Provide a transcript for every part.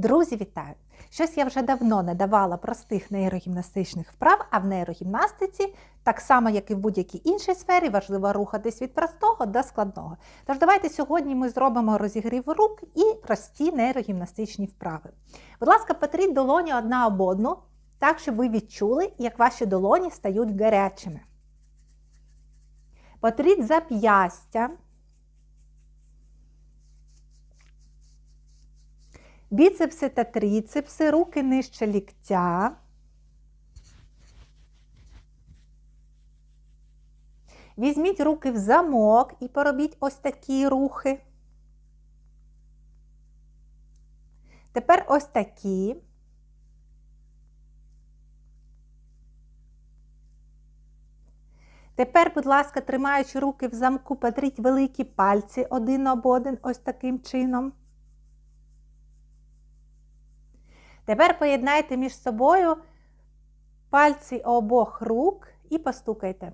Друзі, вітаю! Щось я вже давно не давала простих нейрогімнастичних вправ, а в нейрогімнастиці, так само як і в будь-якій іншій сфері, важливо рухатись від простого до складного. Тож давайте сьогодні ми зробимо розігрів рук і прості нейрогімнастичні вправи. Будь ласка, потріть долоні одна об одну, так, щоб ви відчули, як ваші долоні стають гарячими. Потріть зап'ястя. Біцепси та тріцепси, руки нижче ліктя. Візьміть руки в замок і поробіть ось такі рухи. Тепер ось такі. Тепер, будь ласка, тримаючи руки в замку, потріть великі пальці один об один, ось таким чином. Тепер поєднайте між собою пальці обох рук і постукайте.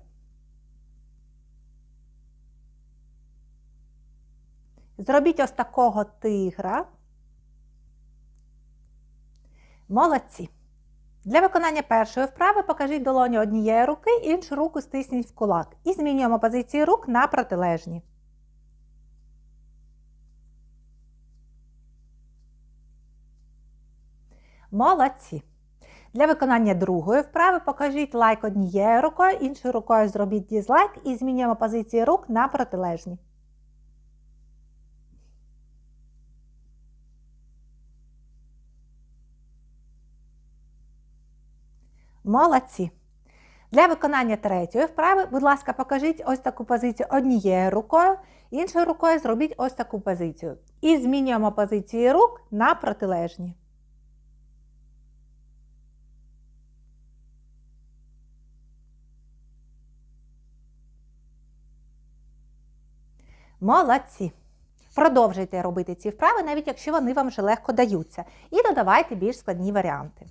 Зробіть ось такого тигра. Молодці. Для виконання першої вправи покажіть долоню однієї руки, іншу руку стисніть в кулак. І змінюємо позиції рук на протилежні. Молодці. Для виконання другої вправи покажіть лайк однією рукою, іншою рукою зробіть дізлайк і змінюємо позиції рук на протилежні. Молодці. Для виконання третьої вправи, будь ласка, покажіть ось таку позицію однією рукою, іншою рукою зробіть ось таку позицію. І змінюємо позиції рук на протилежні. Молодці! Продовжуйте робити ці вправи, навіть якщо вони вам вже легко даються. І додавайте більш складні варіанти.